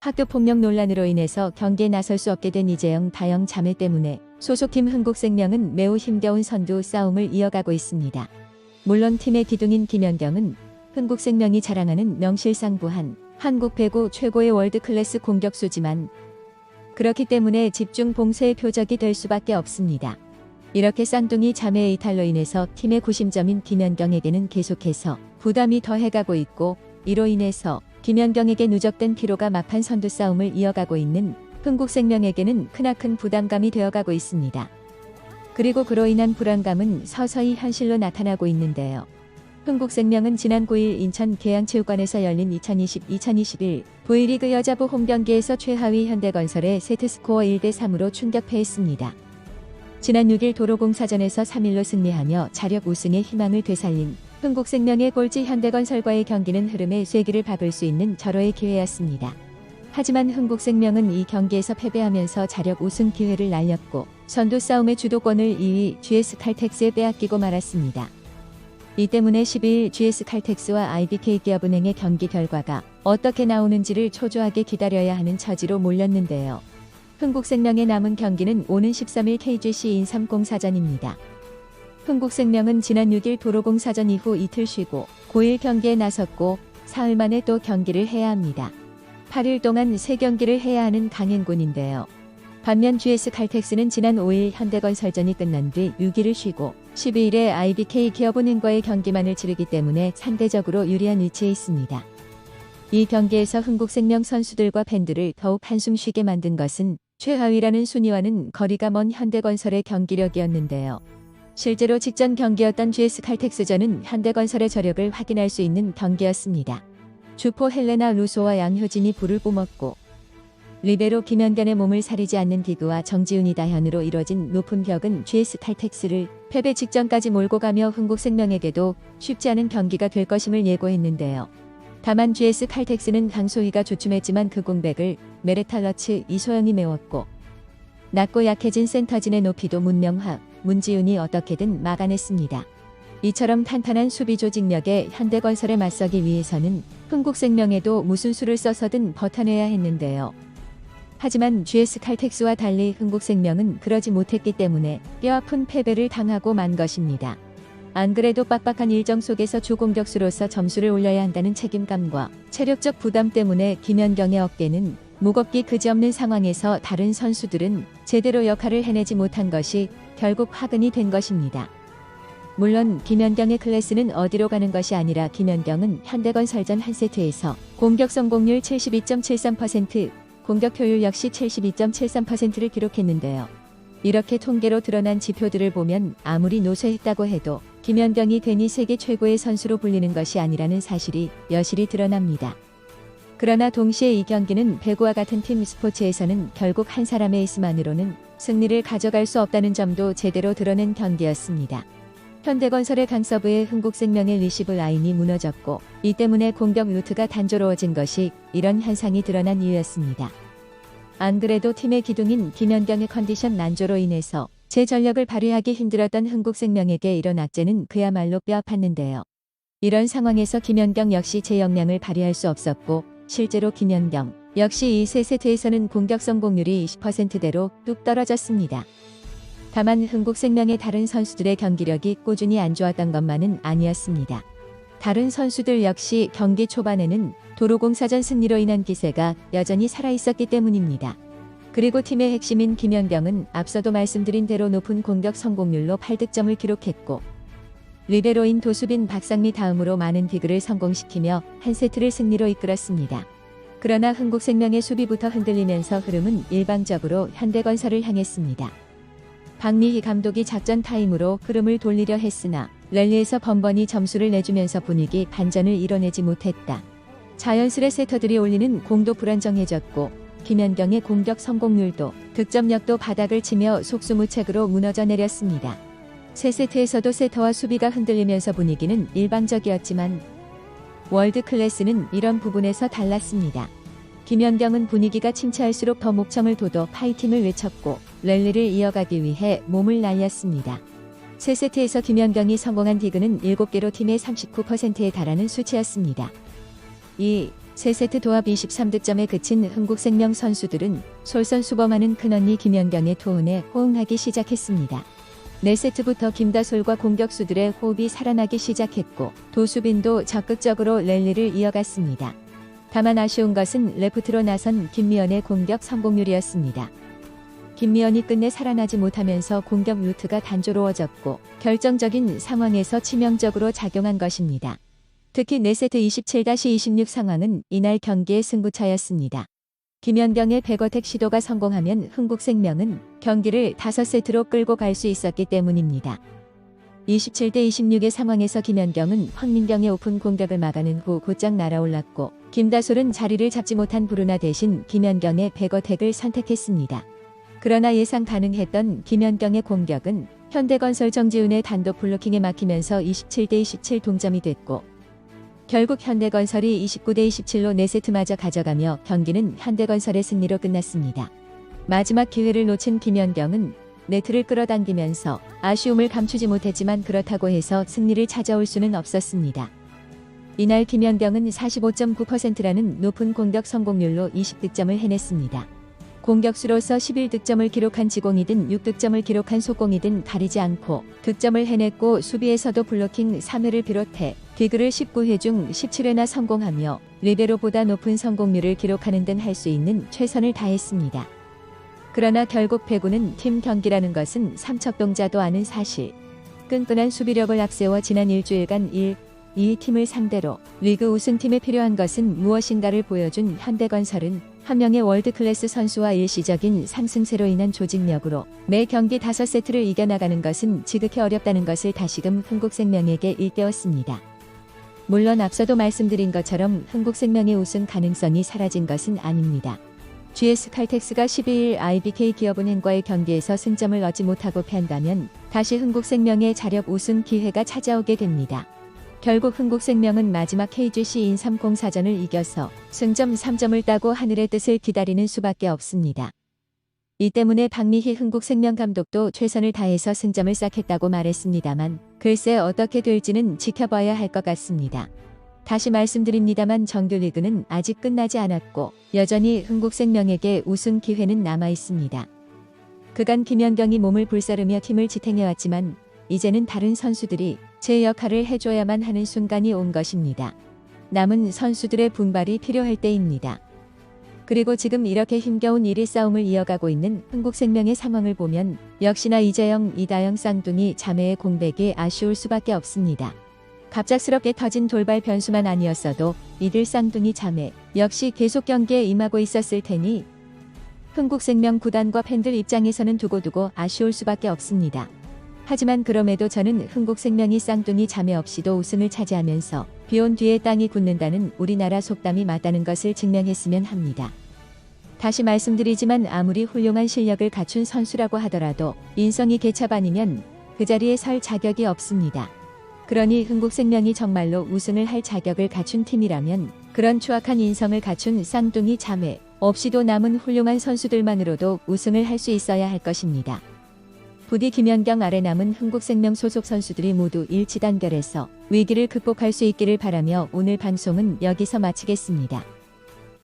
학교 폭력 논란으로 인해서 경기에 나설 수 없게 된 이재영 다영 자매 때문에 소속팀 흥국생명은 매우 힘겨운 선두 싸움을 이어가고 있습니다. 물론 팀의 기둥인 김연경은 흥국생명이 자랑하는 명실상부한 한국 배구 최고의 월드클래스 공격수지만 그렇기 때문에 집중 봉쇄의 표적이 될 수밖에 없습니다. 이렇게 쌍둥이 자매의 이탈로 인해서 팀의 구심점인 김연경에게는 계속해서 부담이 더해가고 있고 이로 인해서 김연경에게 누적된 피로가 막판 선두 싸움을 이어가고 있는 흥국생명에게는 크나큰 부담감이 되어가고 있습니다. 그리고 그로 인한 불안감은 서서히 현실로 나타나고 있는데요. 흥국생명은 지난 9일 인천 계양체육관에서 열린 2020-2021 V리그 여자부 홈경기에서 최하위 현대건설에 세트스코어 1대3으로 충격패했습니다. 지난 6일 도로공사전에서 3일로 승리하며 자력 우승의 희망을 되살린 흥국생명의 꼴찌 현대건설과의 경기는 흐름의 쐐기를 밟을 수 있는 절호의 기회였습니다. 하지만 흥국생명은 이 경기에서 패배하면서 자력 우승 기회를 날렸고 선두 싸움의 주도권을 2위 GS 칼텍스에 빼앗기고 말았습니다. 이 때문에 12일 GS 칼텍스와 IBK 기업은행의 경기 결과가 어떻게 나오는지를 초조하게 기다려야 하는 처지로 몰렸는데요. 흥국생명의 남은 경기는 오는 13일 KGC 인삼공사전입니다. 흥국생명은 지난 6일 도로공 사전 이후 이틀 쉬고 9일 경기에 나섰고 사흘 만에 또 경기를 해야 합니다. 8일 동안 3경기를 해야 하는 강행군인데요. 반면 GS 칼텍스는 지난 5일 현대건설전이 끝난 뒤 6일을 쉬고 12일에 IBK 기업은행과의 경기만을 치르기 때문에 상대적으로 유리한 위치에 있습니다. 이 경기에서 흥국생명 선수들과 팬들을 더욱 한숨 쉬게 만든 것은 최하위라는 순위와는 거리가 먼 현대건설의 경기력이었는데요. 실제로 직전 경기였던 GS 칼텍스전은 현대건설의 저력을 확인할 수 있는 경기였습니다. 주포 헬레나 루소와 양효진이 불을 뿜었고 리베로 김연견의 몸을 사리지 않는 디그와 정지훈이 다현으로 이뤄진 높은 벽은 GS 칼텍스를 패배 직전까지 몰고 가며 흥국생명에게도 쉽지 않은 경기가 될 것임을 예고했는데요. 다만 GS 칼텍스는 강소희가 주춤했지만 그 공백을 메레탈러츠 이소영이 메웠고 낮고 약해진 센터진의 높이도 문명학, 문지훈이 어떻게든 막아냈습니다. 이처럼 탄탄한 수비 조직력에 현대건설에 맞서기 위해서는 흥국생명에도 무슨 수를 써서든 버텨내야 했는데요. 하지만 GS 칼텍스와 달리 흥국생명은 그러지 못했기 때문에 뼈아픈 패배를 당하고 만 것입니다. 안 그래도 빡빡한 일정 속에서 주공격수로서 점수를 올려야 한다는 책임감과 체력적 부담 때문에 김연경의 어깨는 무겁기 그지없는 상황에서 다른 선수들은 제대로 역할을 해내지 못한 것이 결국 화근이 된 것입니다. 물론 김연경의 클래스는 어디로 가는 것이 아니라 김연경은 현대건설전 한 세트에서 공격 성공률 72.73%, 공격 효율 역시 72.73%를 기록했는데요. 이렇게 통계로 드러난 지표들을 보면 아무리 노쇠했다고 해도 김연경이 괜히 세계 최고의 선수로 불리는 것이 아니라는 사실이 여실히 드러납니다. 그러나 동시에 이 경기는 배구와 같은 팀 스포츠에서는 결국 한 사람의 에이스만으로는 승리를 가져갈 수 없다는 점도 제대로 드러낸 경기였습니다. 현대건설의 강서부의 흥국생명의 리시브 라인이 무너졌고 이 때문에 공격 루트가 단조로워진 것이 이런 현상이 드러난 이유였습니다. 안 그래도 팀의 기둥인 김연경의 컨디션 난조로 인해서 제 전력을 발휘하기 힘들었던 흥국생명에게 이런 악재는 그야말로 뼈아팠는데요. 이런 상황에서 김연경 역시 제 역량을 발휘할 수 없었고 실제로 김연경 역시 이 세 세트에서는 공격 성공률이 20%대로 뚝 떨어졌습니다. 다만 흥국생명의 다른 선수들의 경기력이 꾸준히 안 좋았던 것만은 아니었습니다. 다른 선수들 역시 경기 초반에는 도로공사전 승리로 인한 기세가 여전히 살아있었기 때문입니다. 그리고 팀의 핵심인 김연경은 앞서도 말씀드린 대로 높은 공격 성공률로 8득점을 기록했고 리베로인 도수빈 박상미 다음으로 많은 디그를 성공시키며 한 세트를 승리로 이끌었습니다. 그러나 흥국생명의 수비부터 흔들리면서 흐름은 일방적으로 현대건설을 향했습니다. 박리희 감독이 작전 타임으로 흐름을 돌리려 했으나 랠리에서 번번이 점수를 내주면서 분위기 반전을 이뤄내지 못했다. 자연스레 세터들이 올리는 공도 불안정해졌고 김연경의 공격 성공률도 득점력도 바닥을 치며 속수무책으로 무너져 내렸습니다. 세 세트에서도 세터와 수비가 흔들리면서 분위기는 일방적이었지만 월드 클래스는 이런 부분에서 달랐습니다. 김연경은 분위기가 침체할수록 더 목청을 돋워 파이팅을 외쳤고 랠리를 이어가기 위해 몸을 날렸습니다. 세 세트에서 김연경이 성공한 디그는 7개로 팀의 39%에 달하는 수치였습니다. 이 3세트 도합 23득점에 그친 흥국생명 선수들은 솔선수범하는 큰언니 김연경의 토운에 호응하기 시작했습니다. 4세트부터 김다솔과 공격수들의 호흡이 살아나기 시작했고 도수빈도 적극적으로 랠리를 이어갔습니다. 다만 아쉬운 것은 레프트로 나선 김미연의 공격 성공률이었습니다. 김미연이 끝내 살아나지 못하면서 공격 루트가 단조로워졌고 결정적인 상황에서 치명적으로 작용한 것입니다. 특히 4세트 27-26 상황은 이날 경기의 승부차였습니다. 김연경의 백어택 시도가 성공하면 흥국생명은 경기를 5세트로 끌고 갈 수 있었기 때문입니다. 27대 26의 상황에서 김연경은 황민경의 오픈 공격을 막아낸 후 곧장 날아올랐고 김다솔은 자리를 잡지 못한 브루나 대신 김연경의 백어택을 선택했습니다. 그러나 예상 가능했던 김연경의 공격은 현대건설 정지훈의 단독 블로킹에 막히면서 27대 27 동점이 됐고 결국 현대건설이 29대 27로 4세트마저 가져가며 경기는 현대건설의 승리로 끝났습니다. 마지막 기회를 놓친 김연경은 네트를 끌어당기면서 아쉬움을 감추지 못했지만 그렇다고 해서 승리를 찾아올 수는 없었습니다. 이날 김연경은 45.9%라는 높은 공격 성공률로 20득점을 해냈습니다. 공격수로서 11득점을 기록한 지공이든 6득점을 기록한 속공이든 가리지 않고 득점을 해냈고 수비에서도 블로킹 3회를 비롯해 디그를 19회 중 17회나 성공하며 리베로보다 높은 성공률을 기록하는 등 할 수 있는 최선을 다했습니다. 그러나 결국 배구는 팀 경기라는 것은 삼척동자도 아는 사실. 끈끈한 수비력을 앞세워 지난 일주일간 1, 2 팀을 상대로 리그 우승팀에 필요한 것은 무엇인가를 보여준 현대건설은 한 명의 월드클래스 선수와 일시적인 상승세로 인한 조직력으로 매 경기 5세트를 이겨나가는 것은 지극히 어렵다는 것을 다시금 흥국생명에게 일깨웠습니다. 물론 앞서도 말씀드린 것처럼 흥국생명의 우승 가능성이 사라진 것은 아닙니다. GS 칼텍스가 12일 IBK 기업은행과의 경기에서 승점을 얻지 못하고 패한다면 다시 흥국생명의 자력 우승 기회가 찾아오게 됩니다. 결국 흥국생명은 마지막 KGC 인304전을 이겨서 승점 3점을 따고 하늘의 뜻을 기다리는 수밖에 없습니다. 이 때문에 박미희 흥국생명 감독도 최선을 다해서 승점을 쌓겠다고 말했습니다만 글쎄 어떻게 될지는 지켜봐야 할 것 같습니다. 다시 말씀드립니다만 정규리그는 아직 끝나지 않았고 여전히 흥국생명에게 우승 기회는 남아 있습니다. 그간 김연경이 몸을 불사르며 팀을 지탱해왔지만 이제는 다른 선수들이 제 역할을 해줘야만 하는 순간이 온 것입니다. 남은 선수들의 분발이 필요할 때입니다. 그리고 지금 이렇게 힘겨운 1위 싸움을 이어가고 있는 흥국생명의 상황을 보면 역시나 이재영, 이다영 쌍둥이 자매의 공백이 아쉬울 수밖에 없습니다. 갑작스럽게 터진 돌발 변수만 아니었어도 이들 쌍둥이 자매 역시 계속 경기에 임하고 있었을 테니 흥국생명 구단과 팬들 입장에서는 두고두고 아쉬울 수밖에 없습니다. 하지만 그럼에도 저는 흥국생명이 쌍둥이 자매 없이도 우승을 차지하면서 비온 뒤에 땅이 굳는다는 우리나라 속담이 맞다는 것을 증명했으면 합니다. 다시 말씀드리지만 아무리 훌륭한 실력을 갖춘 선수라고 하더라도 인성이 개차반이면 그 자리에 설 자격이 없습니다. 그러니 흥국생명이 정말로 우승을 할 자격을 갖춘 팀이라면 그런 추악한 인성을 갖춘 쌍둥이 자매 없이도 남은 훌륭한 선수들만으로도 우승을 할 수 있어야 할 것입니다. 부디 김연경 아래 남은 흥국생명 소속 선수들이 모두 일치단결해서 위기를 극복할 수 있기를 바라며 오늘 방송은 여기서 마치겠습니다.